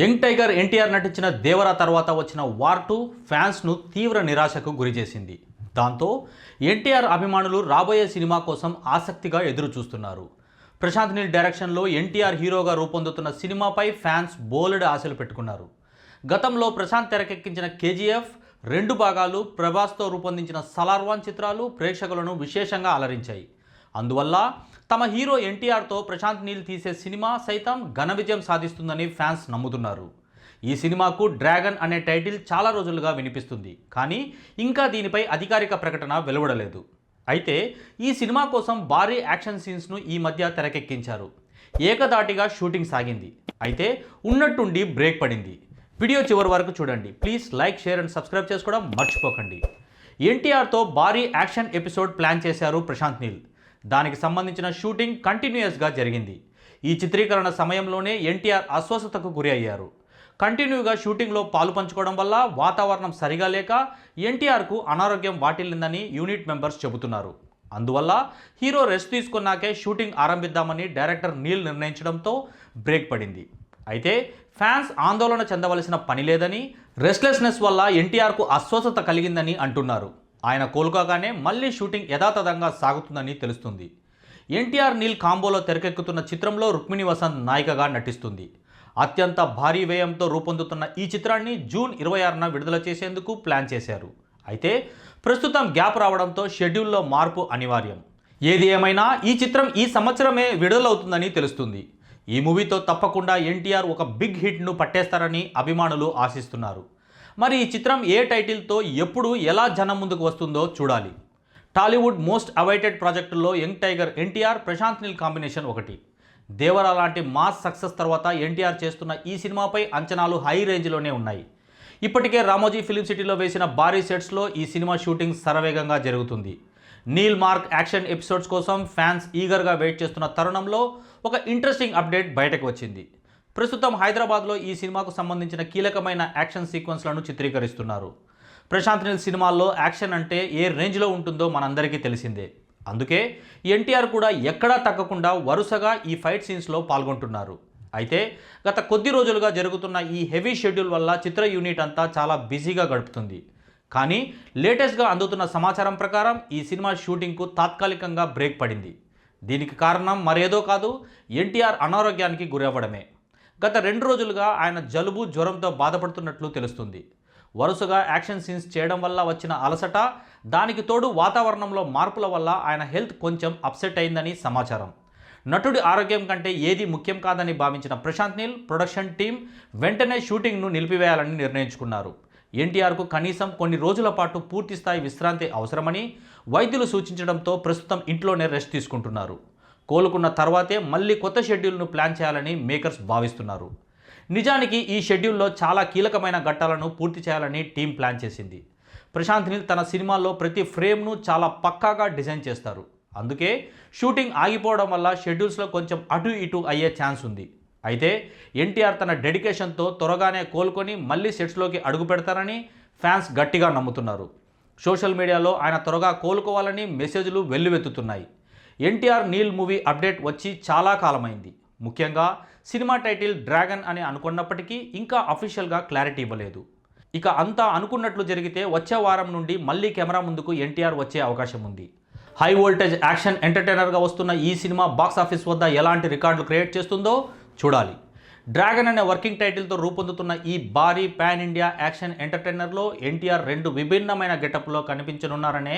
Young tiger NTR నటించిన దేవరా తర్వాత వచ్చిన వార్ టూ ఫ్యాన్స్ను తీవ్ర నిరాశకు గురిచేసింది దాంతో ఎన్టీఆర్ అభిమానులు రాబోయే సినిమా కోసం ఆసక్తిగా ఎదురు చూస్తున్నారు ప్రశాంత్ నీల్ డైరెక్షన్లో ఎన్టీఆర్ హీరోగా రూపొందుతున్న సినిమాపై ఫ్యాన్స్ బోలెడ్ ఆశలు పెట్టుకున్నారు. గతంలో ప్రశాంత్ తెరకెక్కించిన కేజీఎఫ్ రెండు భాగాలు ప్రభాస్తో రూపొందించిన సలార్వాన్ చిత్రాలు ప్రేక్షకులను విశేషంగా అలరించాయి. అందువల్ల తమ హీరో ఎన్టీఆర్తో ప్రశాంత్ నీల్ తీసే సినిమా సైతం ఘన విజయం సాధిస్తుందని ఫ్యాన్స్ నమ్ముతున్నారు. ఈ సినిమాకు డ్రాగన్ అనే టైటిల్ చాలా రోజులుగా వినిపిస్తుంది. కానీ ఇంకా దీనిపై అధికారిక ప్రకటన వెలువడలేదు. అయితే ఈ సినిమా కోసం భారీ యాక్షన్ సీన్స్ను ఈ మధ్య తెరకెక్కించారు. ఏకదాటిగా షూటింగ్ సాగింది. అయితే ఉన్నట్టుండి బ్రేక్ పడింది. వీడియో చివరి వరకు చూడండి. Please like share and subscribe చేసుకోవడం మర్చిపోకండి. ఎన్టీఆర్తో భారీ యాక్షన్ ఎపిసోడ్ ప్లాన్ చేశారు ప్రశాంత్ నీల్. దానికి సంబంధించిన షూటింగ్ కంటిన్యూయస్గా జరిగింది. ఈ చిత్రీకరణ సమయంలోనే ఎన్టీఆర్ అస్వస్థతకు గురి అయ్యారు. కంటిన్యూగా షూటింగ్లో పాలు పంచుకోవడం వల్ల వాతావరణం సరిగా లేక ఎన్టీఆర్కు అనారోగ్యం వాటిల్లిందని యూనిట్ మెంబర్స్ చెబుతున్నారు. అందువల్ల హీరో రెస్ట్ తీసుకున్నాకే షూటింగ్ ఆరంభిద్దామని డైరెక్టర్ నీల్ నిర్ణయించడంతో బ్రేక్ పడింది. అయితే ఫ్యాన్స్ ఆందోళన చెందవలసిన పని లేదని రెస్ట్లెస్నెస్ వల్ల ఎన్టీఆర్కు అస్వస్థత కలిగిందని అంటున్నారు. ఆయన కోలుకోగానే మళ్ళీ షూటింగ్ యథాతథంగా సాగుతుందని తెలుస్తుంది. ఎన్టీఆర్ నీల్ కాంబోలో తెరకెక్కుతున్న చిత్రంలో రుక్మిణి వసంత్ నాయికగా నటిస్తుంది. అత్యంత భారీ వ్యయంతో రూపొందుతున్న ఈ చిత్రాన్ని జూన్ ఇరవై ఆరున విడుదల చేసేందుకు ప్లాన్ చేశారు. అయితే ప్రస్తుతం గ్యాప్ రావడంతో షెడ్యూల్లో మార్పు అనివార్యం. ఏది ఏమైనా ఈ చిత్రం ఈ సంవత్సరమే విడుదలవుతుందని తెలుస్తుంది. ఈ మూవీతో తప్పకుండా ఎన్టీఆర్ ఒక బిగ్ హిట్ను పట్టేస్తారని అభిమానులు ఆశిస్తున్నారు. మరి ఈ చిత్రం ఏ టైటిల్తో ఎప్పుడు ఎలా జనం ముందుకు వస్తుందో చూడాలి. Tollywood most awaited ప్రాజెక్టుల్లో young tiger NTR Prashanth Neel combination ఒకటి. దేవరా లాంటి మాస్ సక్సెస్ తర్వాత ఎన్టీఆర్ చేస్తున్న ఈ సినిమాపై అంచనాలు హై రేంజ్లోనే ఉన్నాయి. ఇప్పటికే రామోజీ ఫిలిం సిటీలో వేసిన భారీ సెట్స్లో ఈ సినిమా షూటింగ్ శరవేగంగా జరుగుతుంది. నీల్ మార్క్ యాక్షన్ ఎపిసోడ్స్ కోసం ఫ్యాన్స్ ఈగర్గా వెయిట్ చేస్తున్న తరుణంలో ఒక ఇంట్రెస్టింగ్ అప్డేట్ బయటకు వచ్చింది. ప్రస్తుతం హైదరాబాద్లో ఈ సినిమాకు సంబంధించిన కీలకమైన యాక్షన్ సీక్వెన్స్లను చిత్రీకరిస్తున్నారు. ప్రశాంత్ నీల్ సినిమాల్లో యాక్షన్ అంటే ఏ రేంజ్లో ఉంటుందో మనందరికీ తెలిసిందే. అందుకే ఎన్టీఆర్ కూడా ఎక్కడా తగ్గకుండా వరుసగా ఈ ఫైట్ సీన్స్లో పాల్గొంటున్నారు. అయితే గత కొద్ది రోజులుగా జరుగుతున్న ఈ హెవీ షెడ్యూల్ వల్ల చిత్ర యూనిట్ అంతా చాలా బిజీగా గడుపుతుంది. కానీ లేటెస్ట్గా అందుతున్న సమాచారం ప్రకారం ఈ సినిమా షూటింగ్కు తాత్కాలికంగా బ్రేక్ పడింది. దీనికి కారణం మరేదో కాదు ఎన్టీఆర్ అనారోగ్యానికి గురవ్వడమే. గత రెండు రోజులుగా ఆయన జలుబు జ్వరంతో బాధపడుతున్నట్లు తెలుస్తుంది. వరుసగా యాక్షన్ సీన్స్ చేయడం వల్ల వచ్చిన అలసట దానికి తోడు వాతావరణంలో మార్పుల వల్ల ఆయన హెల్త్ కొంచెం అప్సెట్ అయిందని సమాచారం. నటుడి ఆరోగ్యం కంటే ఏది ముఖ్యం కాదని భావించిన ప్రశాంత్ నీల్ ప్రొడక్షన్ టీం వెంటనే షూటింగ్ను నిలిపివేయాలని నిర్ణయించుకున్నారు. ఎన్టీఆర్కు కనీసం కొన్ని రోజుల పాటు పూర్తిస్థాయి విశ్రాంతి అవసరమని వైద్యులు సూచించడంతో ప్రస్తుతం ఇంట్లోనే రెస్ట్ తీసుకుంటున్నారు. కోలుకున్న తర్వాతే మళ్ళీ కొత్త షెడ్యూల్ను ప్లాన్ చేయాలని మేకర్స్ భావిస్తున్నారు. నిజానికి ఈ షెడ్యూల్లో చాలా కీలకమైన ఘట్టాలను పూర్తి చేయాలని టీం ప్లాన్ చేసింది. ప్రశాంత్ నీల్ తన సినిమాల్లో ప్రతి ఫ్రేమ్ను చాలా పక్కాగా డిజైన్ చేస్తారు. అందుకే షూటింగ్ ఆగిపోవడం వల్ల షెడ్యూల్స్లో కొంచెం అటు ఇటు అయ్యే ఛాన్స్ ఉంది. అయితే ఎన్టీఆర్ తన డెడికేషన్తో త్వరగానే కోలుకొని మళ్ళీ సెట్స్లోకి అడుగు పెడతారని ఫ్యాన్స్ గట్టిగా నమ్ముతున్నారు. సోషల్ మీడియాలో ఆయన త్వరగా కోలుకోవాలని మెసేజ్లు వెల్లువెత్తుతున్నాయి. ఎన్టీఆర్ నీల్ మూవీ అప్డేట్ వచ్చి చాలా కాలమైంది. ముఖ్యంగా సినిమా టైటిల్ డ్రాగన్ అని అనుకున్నప్పటికీ ఇంకా అఫీషియల్గా క్లారిటీ ఇవ్వలేదు. ఇక అంతా అనుకున్నట్లు జరిగితే వచ్చే వారం నుండి మళ్ళీ కెమెరా ముందుకు ఎన్టీఆర్ వచ్చే అవకాశం ఉంది. హై వోల్టేజ్ యాక్షన్ ఎంటర్టైనర్గా వస్తున్న ఈ సినిమా బాక్స్ ఆఫీస్ వద్ద ఎలాంటి రికార్డులు క్రియేట్ చేస్తుందో చూడాలి. డ్రాగన్ అనే వర్కింగ్ టైటిల్తో రూపొందుతున్న ఈ భారీ పాన్ ఇండియా యాక్షన్ ఎంటర్టైనర్లో ఎన్టీఆర్ రెండు విభిన్నమైన గెటప్లో కనిపించనున్నారనే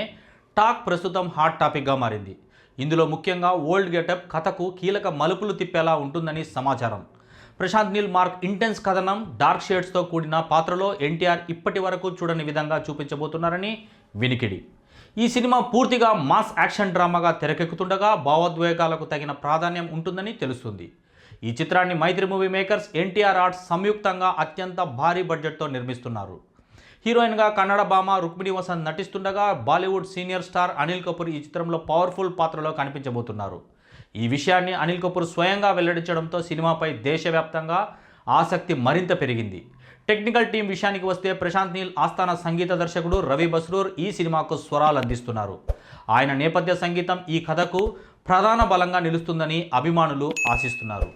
టాక్ ప్రస్తుతం హాట్ టాపిక్గా మారింది. ఇందులో ముఖ్యంగా ఓల్డ్ గెటప్ కథకు కీలక మలుపులు తిప్పేలా ఉంటుందని సమాచారం. ప్రశాంత్ నీల్ మార్క్ ఇంటెన్స్ కథనం డార్క్ షేడ్స్తో కూడిన పాత్రలో ఎన్టీఆర్ ఇప్పటి వరకు చూడని విధంగా చూపించబోతున్నారని వినికిడి. ఈ సినిమా పూర్తిగా మాస్ యాక్షన్ డ్రామాగా తెరకెక్కుతుండగా భావోద్వేగాలకు తగిన ప్రాధాన్యం ఉంటుందని తెలుస్తుంది. ఈ చిత్రాన్ని Mythri movie makers NTR arts సంయుక్తంగా అత్యంత భారీ బడ్జెట్తో నిర్మిస్తున్నారు. హీరోయిన్గా కన్నడ భామ రుక్మిణి వసంత్ నటిస్తుండగా బాలీవుడ్ సీనియర్ స్టార్ అనిల్ కపూర్ ఈ చిత్రంలో పవర్ఫుల్ పాత్రలో కనిపించబోతున్నారు. ఈ విషయాన్ని అనిల్ కపూర్ స్వయంగా వెల్లడించడంతో సినిమాపై దేశవ్యాప్తంగా ఆసక్తి మరింత పెరిగింది. టెక్నికల్ టీం విషయానికి వస్తే ప్రశాంత్ నీల్ ఆస్థాన సంగీత దర్శకుడు రవి బస్రూర్ ఈ సినిమాకు స్వరాలు అందిస్తున్నారు. ఆయన నేపథ్య సంగీతం ఈ కథకు ప్రధాన బలంగా నిలుస్తుందని అభిమానులు ఆశిస్తున్నారు.